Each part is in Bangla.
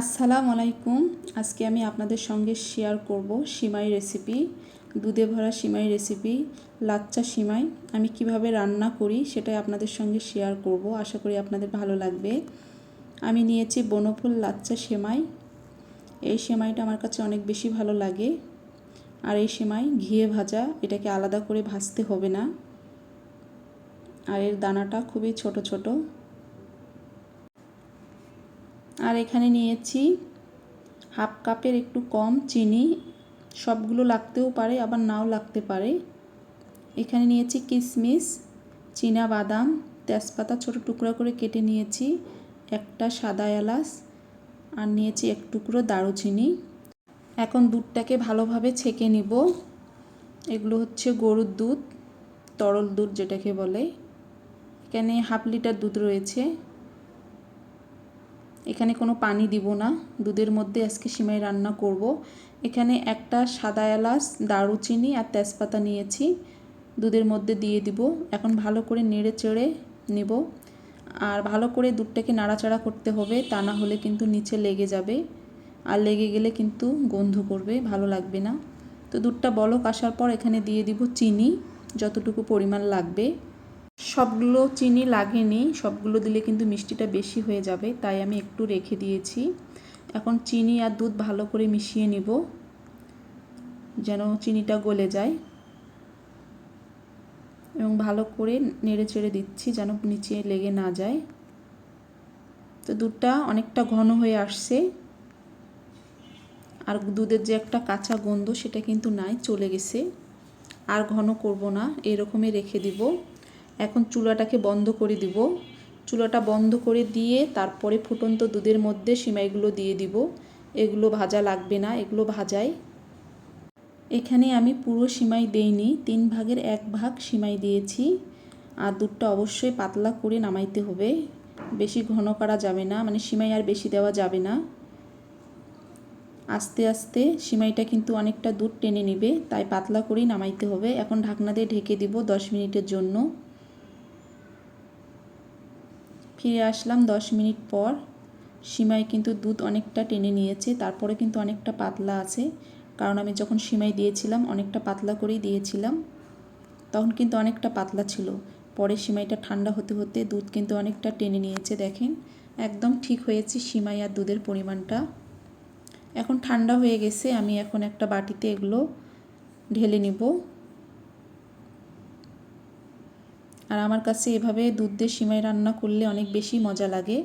আসসালামু আলাইকুম। আজকে আমি আপনাদের সঙ্গে শেয়ার করব সিমাই রেসিপি দুধে ভরা সিমাই রেসিপি লাচ্চা সিমাই। আমি কীভাবে রান্না করি সেটাই আপনাদের সঙ্গে শেয়ার করব। আশা করি আপনাদের ভালো লাগবে। আমি নিয়েছি বনফুল লাচ্চা সেমাই। এই সেমাইটা আমার কাছে অনেক বেশি ভালো লাগে। আর এই সেমাই ঘিয়ে ভাজা, এটাকে আলাদা করে ভাজতে হবে না। আর এর দানাটা খুবই ছোট ছোট। আর এখানে নিয়েছি হাফ কাপের একটু কম চিনি। সবগুলো লাগতেও পারে, আবার নাও লাগতে পারে। এখানে নিয়েছি কিশমিশ চীনা বাদাম, তেজপাতা ছোট টুকরো করে কেটে নিয়েছি, একটা সাদা এলাচ, আর নিয়েছি এক টুকরো দারুচিনি। এখন দুধটাকে ভালোভাবে ছেঁকে নিব। এগুলো হচ্ছে গরুর দুধ, তরল দুধ যেটাকে বলে। এখানে হাফ লিটার দুধ রয়েছে। এখানে কোনো পানি দিব না। দুধের মধ্যে আজকে সিমাই রান্না করব। এখানে একটা সাদা এলাচ, দারুচিনি আর তেজপাতা নিয়েছি। দুধের মধ্যে দিয়ে দিব। এখন ভালো করে নেড়ে চেড়ে নেব। আর ভালো করে দুধটাকে নাড়াচাড়া করতে হবে, তা না হলে কিন্তু নিচে লেগে যাবে। আর লেগে গেলে কিন্তু গন্ধ করবে, ভালো লাগবে না। তো দুধটা বলক আসার পর এখানে দিয়ে দিব চিনি, যতটুকু পরিমাণ লাগবে। সবগুলো চিনি লাগেনি, সবগুলো দিলে কিন্তু মিষ্টিটা বেশি হয়ে যাবে, তাই আমি একটু রেখে দিয়েছি। এখন চিনি আর দুধ ভালো করে মিশিয়ে নিব, যেন চিনিটা গলে যায়। এবং ভালো করে নেড়ে চেড়ে দিচ্ছি যেন নিচে লেগে না যায়। তো দুধটা অনেকটা ঘন হয়ে আসছে। আর দুধের যে একটা কাঁচা গন্ধ সেটা কিন্তু নাই, চলে গেছে। আর ঘন করব না, এরকমই রেখে দিব। এখন চুলাটাকে বন্ধ করে দিব। চুলাটা বন্ধ করে দিয়ে তারপরে ফুটন্ত দুধের মধ্যে সিমাইগুলো দিয়ে দিব। এগুলো ভাজা লাগবে না, এগুলো ভাজাই। এখানে আমি পুরো সিমাই দেইনি, তিন ভাগের এক ভাগ সিমাই দিয়েছি। আর দুধটা অবশ্যই পাতলা করে নামাইতে হবে। বেশি ঘন করা যাবে না মানে সিমাই আর বেশি দেওয়া যাবে না। আস্তে আস্তে সিমাইটা কিন্তু অনেকটা দুধ টেনে নেবে, তাই পাতলা করেই নামাইতে হবে। এখন ঢাকনা দিয়ে ঢেকে দিব দশ মিনিটের জন্য। ফিরে আসলাম দশ মিনিট পর। সিমাই কিন্তু দুধ অনেকটা টেনে নিয়েছে, তারপরে কিন্তু অনেকটা পাতলা আছে। কারণ আমি যখন সিমাই দিয়েছিলাম, অনেকটা পাতলা করেই দিয়েছিলাম। তখন কিন্তু অনেকটা পাতলা ছিল। পরে সিমাইটা ঠান্ডা হতে হতে দুধ কিন্তু অনেকটা টেনে নিয়েছে, দেখেন। একদম ঠিক হয়েছে সিমাই আর দুধের পরিমাণটা। এখন ঠান্ডা হয়ে গেছে, আমি এখন একটা বাটিতে এগুলো ঢেলে নিব। আর আমার কাছে এভাবে দুধ দিয়ে সিমাই রান্না করলে অনেক বেশি মজা লাগে।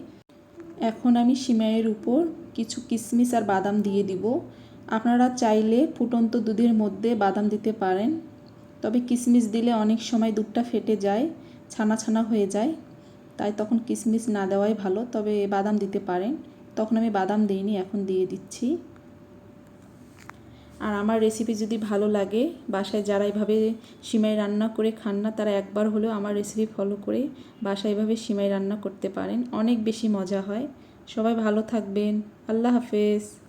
এখন আমি সিমাইয়ের উপর কিছু কিশমিশ আর বাদাম দিয়ে দিব। আপনারা চাইলে ফুটন্ত দুধের মধ্যে বাদাম দিতে পারেন। তবে কিশমিশ দিলে অনেক সময় দুধটা ফেটে যায়, ছানা ছানা হয়ে যায়। তাই তখন কিশমিশ না দেওয়াই ভালো, তবে বাদাম দিতে পারেন। তখন আমি বাদাম দিইনি, এখন দিয়ে দিচ্ছি। আর আমার রেসিপি যদি ভালো লাগে, বাসায় যারা এভাবে সিমাই রান্না করে খান না, তারা একবার হলেও আমার রেসিপি ফলো করে বাসায় এভাবে সিমাই রান্না করতে পারেন। অনেক বেশি মজা হয়। সবাই ভালো থাকবেন। আল্লাহ হাফেজ।